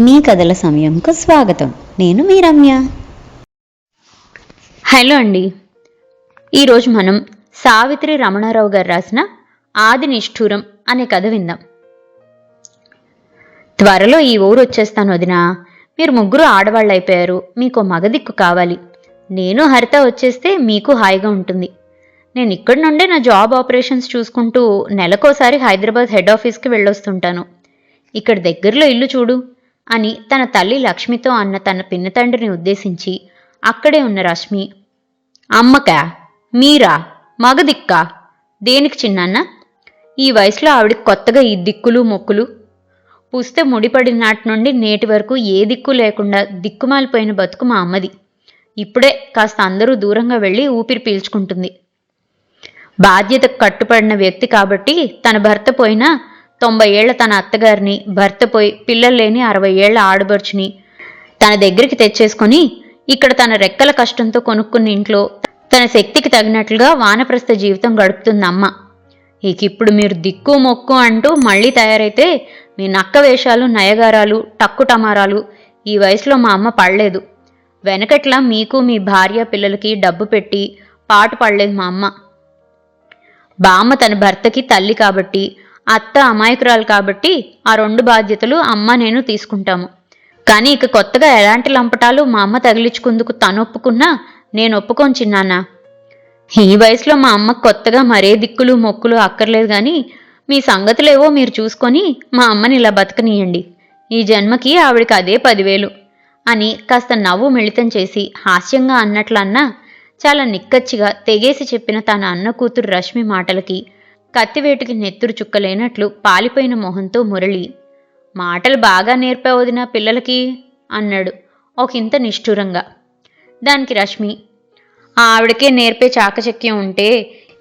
మీ కథల సమయంకు స్వాగతం. నేను మీ రమ్య హలో అండి. ఈరోజు మనం సావిత్రి రమణారావు గారు రాసిన ఆది నిష్ఠూరం అనే కథ విందాం. త్వరలో ఈ ఊరు వచ్చేస్తాను వదినా. మీరు ముగ్గురు ఆడవాళ్ళు అయిపోయారు మీకు మగ దిక్కు కావాలి. నేను హరిత వచ్చేస్తే మీకు హాయిగా ఉంటుంది. నేను ఇక్కడి నుండే నా జాబ్ ఆపరేషన్స్ చూసుకుంటూ నెలకోసారి హైదరాబాద్ హెడ్ ఆఫీస్కి వెళ్ళొస్తుంటాను. ఇక్కడ దగ్గరలో ఇల్లు చూడు. అని తన తల్లి లక్ష్మితో అన్న తన పిన్నతండ్రిని ఉద్దేశించి అక్కడే ఉన్న రశ్మి అమ్మకా మీరా మగదిక్కా దేనికి చిన్నాన్న? ఈ వయసులో ఆవిడకి కొత్తగా ఈ దిక్కులు మొక్కులు. పుస్తే ముడిపడిన నాటి నుండి నేటి వరకు ఏ దిక్కు లేకుండా దిక్కుమాలిపోయిన బతుకు మా అమ్మది. ఇప్పుడే కాస్త అందరూ దూరంగా వెళ్ళి ఊపిరి పీల్చుకుంటుంది. బాధ్యతకు కట్టుపడిన వ్యక్తి కాబట్టి తన భర్త పోయినా తొంభై ఏళ్ళ తన అత్తగారిని భర్త పోయి పిల్లలు లేని అరవై ఏళ్ళ ఆడబడుచుని తన దగ్గరికి తెచ్చేసుకొని ఇక్కడ తన రెక్కల కష్టంతో కొనుక్కున్న ఇంట్లో తన శక్తికి తగినట్లుగా వానప్రస్థ జీవితం గడుపుతుంది అమ్మ. ఇక ఇప్పుడు మీరు దిక్కు మొక్కు అంటూ మళ్ళీ తయారైతే మీ నక్క వేషాలు నయగారాలు టక్కు టమారాలు ఈ వయసులో మా అమ్మ పడలేదు. వెనకట్లా మీకు మీ భార్య పిల్లలకి డబ్బు పెట్టి పాటు పడలేదు మా అమ్మ. బామ్మ తన భర్తకి తల్లి కాబట్టి అత్త అమాయకురాలు కాబట్టి ఆ రెండు బాధ్యతలు అమ్మ నేను తీసుకుంటాము. కానీ ఇక కొత్తగా ఎలాంటి లంపటాలు మా అమ్మ తగిలించుకుందుకు తను ఒప్పుకున్నా నేను ఒప్పుకొని చిన్నానా ఈ వయసులో మా అమ్మ కొత్తగా మరే దిక్కులు మొక్కులు అక్కర్లేదు కానీ మీ సంగతులేవో మీరు చూసుకొని మా అమ్మని ఇలా బతకనీయండి. ఈ జన్మకి ఆవిడికి అదే పదివేలు అని కాస్త నవ్వు మిళితం చేసి హాస్యంగా అన్నట్లన్నా చాలా నిక్కచ్చిగా తెగేసి చెప్పిన తన అన్న కూతురు రష్మి మాటలకి కత్తివేటుకి నెత్తురు చుక్కలేనట్లు పాలిపోయిన మొహంతో మురళి మాటలు బాగా నేర్పావదిన పిల్లలకి అన్నాడు ఒకంత నిష్ఠురంగా. దానికి రష్మి ఆవిడకే నేర్పే చాకచక్యం ఉంటే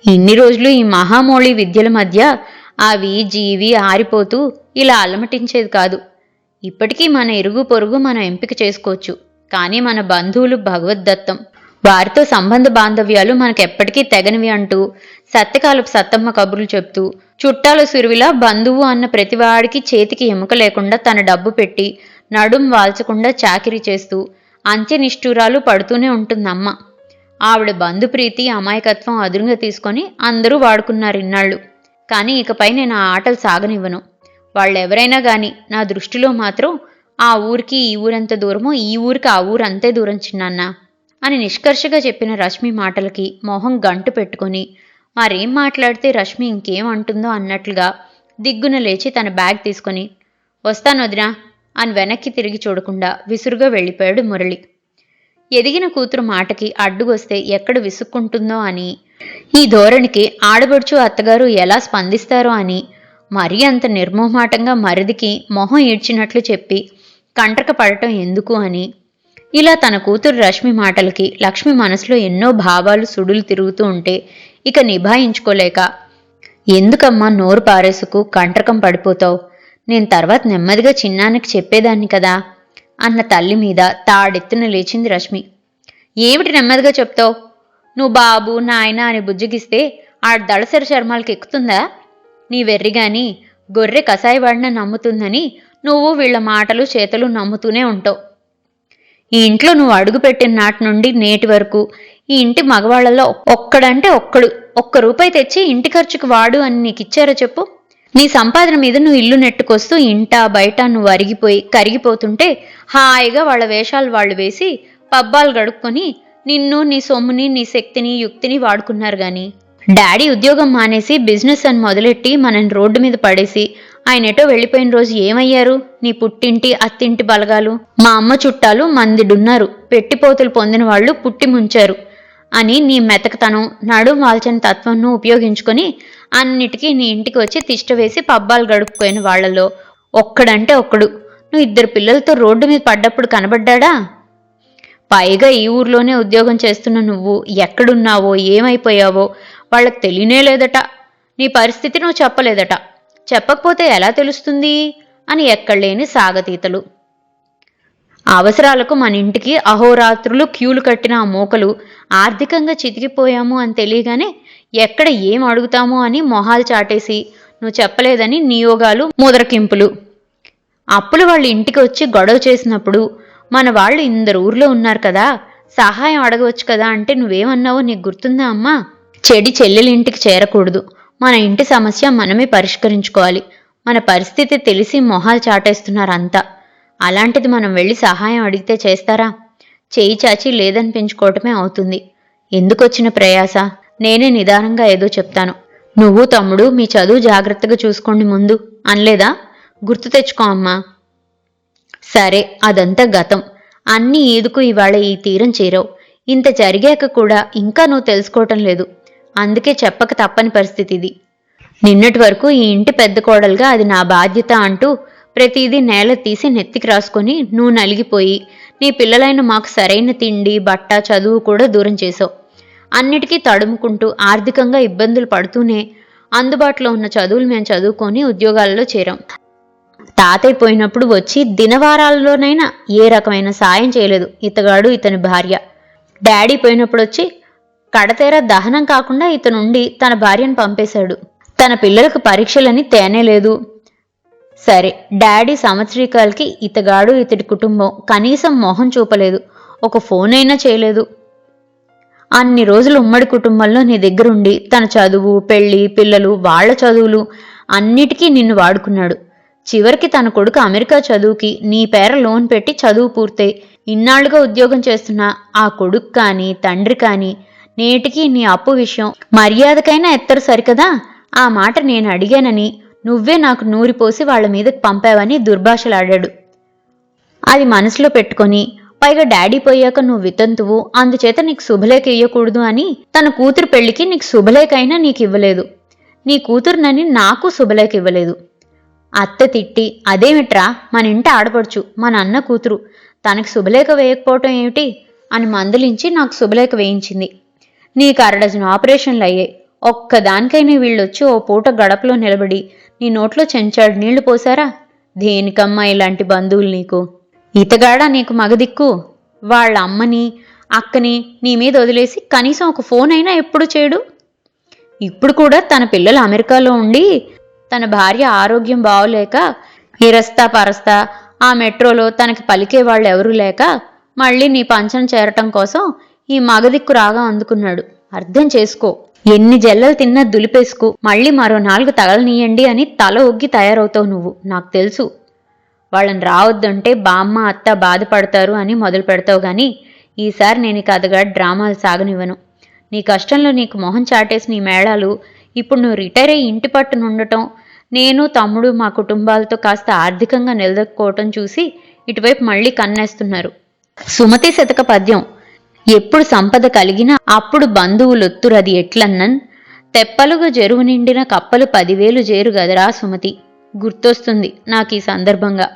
ఇన్ని రోజులు ఈ మహామౌళి విద్యల మధ్య అవి జీవి ఆరిపోతూ ఇలా అలమటించేది కాదు. ఇప్పటికీ మన ఇరుగు పొరుగు మనం ఎంపిక చేసుకోవచ్చు. కానీ మన బంధువులు భగవద్దత్తం వారితో సంబంధ బాంధవ్యాలు మనకెప్పటికీ తెగనివి అంటూ సత్యకాలపు సత్తమ్మ కబుర్లు చెప్తూ చుట్టాల సురువిలా బంధువు అన్న ప్రతివాడికి చేతికి ఎముక లేకుండా తన డబ్బు పెట్టి నడుం వాల్చకుండా చాకిరీ చేస్తూ అంత్యనిష్ఠూరాలు పడుతూనే ఉంటుందమ్మ. ఆవిడ బంధుప్రీతి అమాయకత్వం అదురుగా తీసుకొని అందరూ వాడుకున్నారు ఇన్నాళ్ళు. కానీ ఇకపై నేను ఆ ఆటలు సాగనివ్వను. వాళ్ళెవరైనా గాని నా దృష్టిలో మాత్రం ఆ ఊరికి ఈ ఊరంత దూరమో ఈ ఊరికి ఆ ఊరు అంతే దూరం చిన్నాన్నా. అని నిష్కర్షగా చెప్పిన రష్మి మాటలకి మొహం గంటు పెట్టుకొని మరేం మాట్లాడితే రష్మి ఇంకేం అంటుందో అన్నట్లుగా దిగ్గున లేచి తన బ్యాగ్ తీసుకొని వస్తాను వదినా అని వెనక్కి తిరిగి చూడకుండా విసురుగా వెళ్ళిపోయాడు మురళి. ఎదిగిన కూతురు మాటకి అడ్డుగొస్తే ఎక్కడ విసుక్కుంటుందో అని ఈ ధోరణికి ఆడబడుచు అత్తగారు ఎలా స్పందిస్తారో అని మరీ అంత నిర్మోహమాటంగా మరిదికి మొహం ఈడ్చినట్లు చెప్పి కంటక పడటం ఎందుకు అని ఇలా తన కూతురు రష్మి మాటలకి లక్ష్మి మనసులో ఎన్నో భావాలు సుడులు తిరుగుతూ ఉంటే ఇక నిభాయించుకోలేక ఎందుకమ్మా నోరు పారేసుకు కంటకం పడిపోతావు? నేను తర్వాత నెమ్మదిగా చిన్నానికి చెప్పేదాన్ని కదా? అన్న తల్లి మీద తాడెత్తున లేచింది రశ్మి ఏమిటి నెమ్మదిగా చెప్తావు? నువ్వు బాబు నాయన అని బుజ్జగిస్తే ఆ దళసరి శర్మాలకి ఎక్కుతుందా? నీ వెర్రిగాని గొర్రె కసాయివాడిన నమ్ముతుందని నువ్వు వీళ్ళ మాటలు చేతలు నమ్ముతూనే ఉంటావు. ఈ ఇంట్లో నువ్వు అడుగుపెట్టిన నాటి నుండి నేటి వరకు ఈ ఇంటి మగవాళ్ళలో ఒక్కడంటే ఒక్కడు ఒక్క రూపాయి తెచ్చి ఇంటి ఖర్చుకు వాడు అని నీకు ఇచ్చారో చెప్పు. నీ సంపాదన మీద నువ్వు ఇల్లు నెట్టుకొస్తూ ఇంట బయట నువ్వు అరిగిపోయి కరిగిపోతుంటే హాయిగా వాళ్ళ వేషాలు వాళ్ళు వేసి పబ్బాలు గడుక్కొని నిన్ను నీ సొమ్ముని నీ శక్తిని యుక్తిని వాడుకున్నారు గాని. డాడీ ఉద్యోగం మానేసి బిజినెస్ అని మొదలెట్టి మనని రోడ్డు మీద పడేసి ఆయన ఎటో వెళ్ళిపోయిన రోజు ఏమయ్యారు? నీ పుట్టింటి అత్తింటి బలగాలు. మా అమ్మ చుట్టాలు మందిడున్నారు. పెట్టిపోతులు పొందిన వాళ్ళు పుట్టి ముంచారు అని నీ మెతకతనం నడు వాల్చిన తత్వంను ఉపయోగించుకొని అన్నిటికీ నీ ఇంటికి వచ్చి తిష్ట వేసి పబ్బాలు గడుపుకోయిన వాళ్ళలో ఒక్కడంటే ఒక్కడు. నువ్వు ఇద్దరు పిల్లలతో రోడ్డు మీద పడ్డప్పుడు కనబడ్డాడా? పైగా ఈ ఊర్లోనే ఉద్యోగం చేస్తున్న నువ్వు ఎక్కడున్నావో ఏమైపోయావో వాళ్ళకి తెలియనే లేదట. నీ పరిస్థితి నువ్వు చెప్పలేదట. చెప్పకపోతే ఎలా తెలుస్తుంది? అని ఎక్కడలేని సాగతీతలు. అవసరాలకు మన ఇంటికి అహోరాత్రులు క్యూలు కట్టిన ఆ మూకలు ఆర్థికంగా చితికిపోయాము అని తెలియగానే ఎక్కడ ఏం అడుగుతాము అని మొహాలు చాటేసి నువ్వు చెప్పలేదని నియోగాలు ముదరకింపులు. అప్పులు వాళ్ళ ఇంటికి వచ్చి గొడవ చేసినప్పుడు మన వాళ్ళు ఇందరు ఊర్లో ఉన్నారు కదా సహాయం అడగవచ్చు కదా అంటే నువ్వేమన్నావో నీకు గుర్తుందా అమ్మా? చెడి చెల్లెలింటికి చేరకూడదు. మన ఇంటి సమస్య మనమే పరిష్కరించుకోవాలి. మన పరిస్థితి తెలిసి మొహాలు చాటేస్తున్నారు అంతా అలాంటిది మనం వెళ్ళి సహాయం అడిగితే చేస్తారా? చేయి చాచి లేదనిపించుకోవటమే అవుతుంది. ఎందుకొచ్చిన ప్రయాస? నేనే నిదానంగా ఏదో చెప్తాను. నువ్వు తమ్ముడు మీ చదువు జాగ్రత్తగా చూసుకోండి ముందు. అనలేదా? గుర్తు తెచ్చుకో అమ్మా. సరే అదంతా గతం. అన్ని ఈదుకు ఇవాళ ఈ తీరం చేరావు. ఇంత జరిగాక కూడా ఇంకా నువ్వు తెలుసుకోవటం లేదు. అందుకే చెప్పక తప్పని పరిస్థితి ఇది నిన్నటి వరకు ఈ ఇంటి పెద్ద కోడలుగా అది నా బాధ్యత అంటూ ప్రతిదీ నేల తీసి నెత్తికి రాసుకొని నువ్వు నలిగిపోయి నీ పిల్లలైన మాకు సరైన తిండి బట్ట చదువు కూడా దూరం చేసావు అన్నిటికీ తడుముకుంటూ ఆర్థికంగా ఇబ్బందులు పడుతూనే అందుబాటులో ఉన్న చదువులు మేము చదువుకొని ఉద్యోగాలలో చేరాం. తాతయ్య పోయినప్పుడు వచ్చి దినవారాల్లోనైనా ఏ రకమైన సాయం చేయలేదు. ఇతగాడు ఇతని భార్య. డాడీ పోయినప్పుడు వచ్చి కడతేర దహనం కాకుండా ఇతనుండి తన భార్యను పంపేశాడు. తన పిల్లలకు పరీక్షలని తేనే లేదు. సరే డాడీ సంవత్సరీకాలకి ఇతగాడు ఇతడి కుటుంబం. కనీసం మొహం చూపలేదు. ఒక ఫోన్ అయినా చేయలేదు. అన్ని రోజులు ఉమ్మడి కుటుంబంలో నీ దగ్గరుండి తన చదువు పెళ్ళి పిల్లలు వాళ్ళ చదువులు అన్నిటికీ నిన్ను వాడుకున్నాడు. చివరికి తన కొడుకు అమెరికా చదువుకి నీ పేర లోన్ పెట్టి చదువు పూర్తయి. ఇన్నాళ్ళుగా ఉద్యోగం చేస్తున్న ఆ కొడుకు కానీ తండ్రి కానీ నేటికి నీ అప్పు విషయం. మర్యాదకైనా ఎత్తరు సరికదా? ఆ మాట నేను అడిగానని నువ్వే నాకు నూరిపోసి వాళ్ళ మీదకి పంపావని దుర్భాషలాడాడు. అది మనసులో పెట్టుకొని పైగా డాడీ పోయాక నువ్వు వితంతువు అందుచేత నీకు శుభలేఖ ఇయ్యకూడదు అని తన కూతురు పెళ్ళికి నీకు శుభలేఖ అయినా నీకు ఇవ్వలేదు. నీ కూతురునని నాకు శుభలేఖ ఇవ్వలేదు. అత్త తిట్టి అదేమిట్రా? మన ఇంటి ఆడపడుచు మన అన్న కూతురు తనకి శుభలేఖ వేయకపోవటం ఏమిటి? అని మందలించి నాకు శుభలేఖ వేయించింది. నీకు అరడజను ఆపరేషన్లు అయ్యాయి ఒక్కదానికైనా వీళ్ళొచ్చి ఓ పూట గడపలో నిలబడి నీ నోట్లో చెంచాడు నీళ్ళు పోసారా దేనికమ్మా ఇలాంటి బంధువులు నీకు? ఇతగాడా నీకు మగదిక్కు? వాళ్ళ అమ్మని అక్కని నీ మీద వదిలేసి కనీసం ఒక ఫోన్ అయినా ఎప్పుడు చేయడు? ఇప్పుడు కూడా తన పిల్లలు అమెరికాలో ఉండి తన భార్య ఆరోగ్యం బాగోలేక ఇరస్తా పరస్తా ఆ మెట్రోలో తనకి పలికే వాళ్ళు ఎవరూ లేక మళ్ళీ నీ పంచం చేరటం కోసం ఈ మగదిక్కు రాగా అందుకున్నాడు. అర్థం చేసుకో. ఎన్ని జల్లలు తిన్నా దులిపేసుకు. మళ్ళీ మరో నాలుగు తగలనీయండి అని తల ఒగ్గి తయారవుతావు నువ్వు. నాకు తెలుసు. వాళ్ళని రావద్దంటే బామ్మ అత్త బాధపడతారు అని మొదలు పెడతావు గాని ఈసారి నేను ఈ కథగా డ్రామాలు సాగనివ్వను. నీ కష్టంలో నీకు మొహం చాటేసి నీ మేళాలు ఇప్పుడు నువ్వు రిటైర్ అయ్యి ఇంటి పట్టున ఉండటం నేను తమ్ముడు మా కుటుంబాలతో కాస్త ఆర్థికంగా నిలదొక్కుకోవటం చూసి ఇటువైపు మళ్ళీ కన్నేస్తున్నారు. సుమతి శతక పద్యం. ఎప్పుడు సంపద కలిగినా అప్పుడు బంధువులొత్తురది ఎట్లన్నన్? తెప్పలుగా జరువు నిండిన కప్పలు పదివేలు చేరు గదరా సుమతి. గుర్తొస్తుంది నాకు ఈ సందర్భంగా.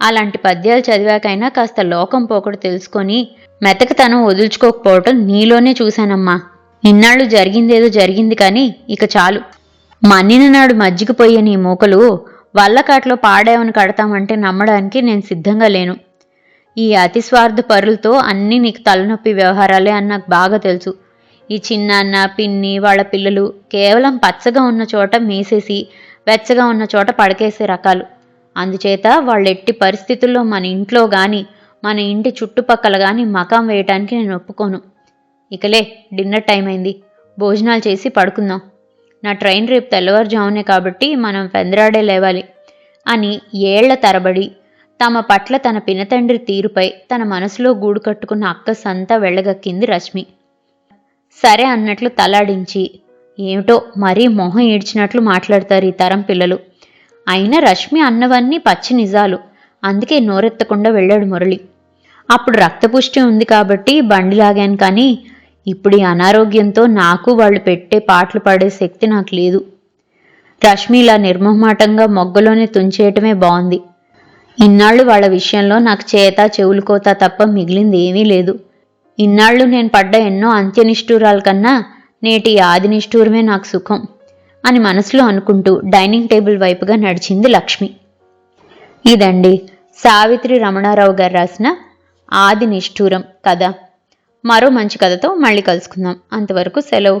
అలాంటి పద్యాలు చదివాకైనా కాస్త లోకం పోకడు తెలుసుకొని మెతకతనం వదులుచుకోకపోవటం నీలోనే చూశానమ్మా. ఇన్నాళ్ళు జరిగిందేదో జరిగింది కానీ ఇక చాలు. మన్నిన నాడు మజ్జిగిపోయే నీ మూకలు వల్లకాట్లో పాడేవని కడతామంటే నమ్మడానికి నేను సిద్ధంగా లేను. ఈ అతి స్వార్థ పరులతో అన్నీ నీకు తలనొప్పి వ్యవహారాలే అని నాకు బాగా తెలుసు. ఈ చిన్నాన్న పిన్ని వాళ్ళ పిల్లలు కేవలం పచ్చగా ఉన్న చోట మేసేసి వెచ్చగా ఉన్న చోట పడకేసే రకాలు. అందుచేత వాళ్ళెట్టి పరిస్థితుల్లో మన ఇంట్లో కానీ మన ఇంటి చుట్టుపక్కల కానీ మకాం వేయటానికి నేను ఒప్పుకోను. ఇకలే డిన్నర్ టైం అయింది. భోజనాలు చేసి పడుకుందాం. నా ట్రైన్ రేపు తెల్లవారుజామునే కాబట్టి మనం పెందరాడే లేవాలి అని ఏళ్ళ తరబడి తమ పట్ల తన పినతండ్రి తీరుపై తన మనసులో గూడు కట్టుకున్న అక్క సంతా వెళ్ళగక్కింది రశ్మి సరే అన్నట్లు తలాడించి ఏమిటో మరీ మొహం ఏడ్చినట్లు మాట్లాడతారు ఈ తరం పిల్లలు. అయినా రశ్మి అన్నవన్నీ పచ్చి నిజాలు. అందుకే నోరెత్తకుండా వెళ్ళాడు మురళి. అప్పుడు రక్తపుష్టి ఉంది కాబట్టి బండి లాగాను కానీ ఇప్పుడు ఈ అనారోగ్యంతో నాకు వాళ్ళు పెట్టే పాటలు పాడే శక్తి నాకు లేదు. రష్మి ఇలా నిర్మోహమాటంగా మొగ్గలోనే తుంచేయటమే బాగుంది ఇన్నాళ్ళు వాళ్ళ విషయంలో నాకు చేత చెవులు కోత తప్ప మిగిలింది ఏమీ లేదు. ఇన్నాళ్ళు నేను పడ్డ ఎన్నో అంత్యనిష్ఠూరాల కన్నా నేటి ఆది నిష్ఠూరమే నాకు సుఖం అని మనసులో అనుకుంటూ డైనింగ్ టేబుల్ వైపుగా నడిచింది లక్ష్మి. ఇదండి సావిత్రి రమణారావు గారు రాసిన ఆది నిష్ఠూరం కథ. మరో మంచి కథతో మళ్ళీ కలుసుకుందాం. అంతవరకు సెలవు.